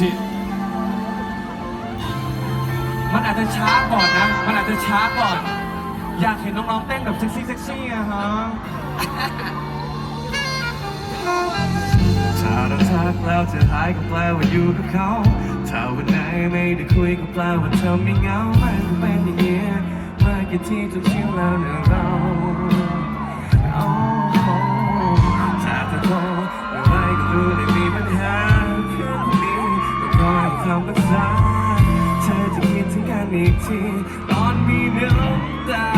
ชิมันอาจจะช้าก่อนนะ มันอาจจะช้าก่อน อยากเห็นน้องๆเต้นแบบเซ็กซี่เซ็กซี่อะฮะถ้าเราทักแล้วจะหายก็แปลว่าอยู่กับเขา ถ้าวันไหนไม่ได้คุยก็แปลว่าเธอไม่เหงามันเป็นอย่างนี้เมื่อกี่ที่จนชินแล้วเนอะเรา อีกทีตอนมีน้ำตา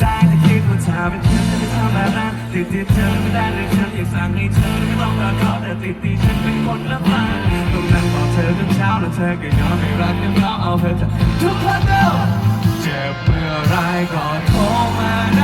ได้แต่คิดว่าถ้าเป็นฉันจะไม่ทำแบบนั้นติดติดเธอไม่ได้เลยฉันอยากสั่งให้เธอไม่ต้องรักเขาแต่ติดติดฉันเป็นคนละฝันต้องนั่งบอกเธอจนเช้าแล้วเธอก็ยอมให้รักกันเขาเอาเธอจะทุกคนเดียวเจ็บเมื่อไรก็โทรมานะ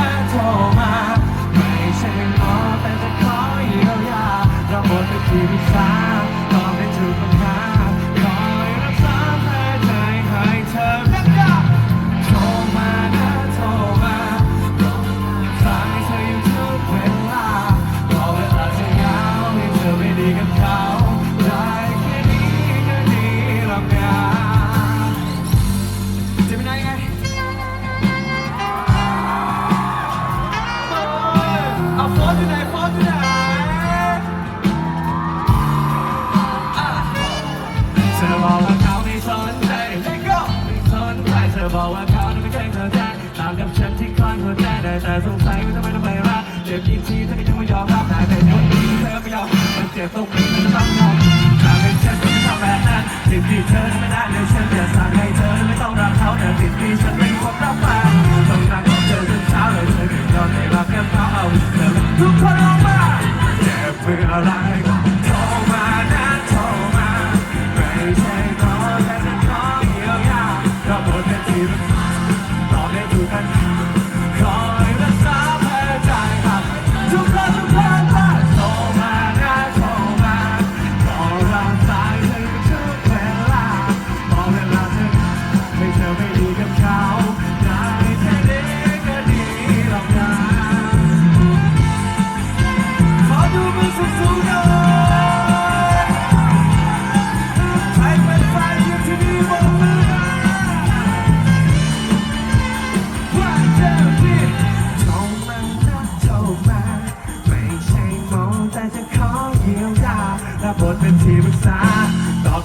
รักเจ็บอีกทีเธอก็ยังไม่ยอมรับได้แต่ยกนี้เธอไม่ยอมมันเจ็บตรงนี้มันต้องยอมถ้าเป็นฉันก็ไม่ทำแบบนั้นสิ่งที่เธอไม่ได้เลยฉันจะสั่งให้เธอไม่ต้องรักเขาแต่ติดที่ฉันไม่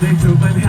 รับบ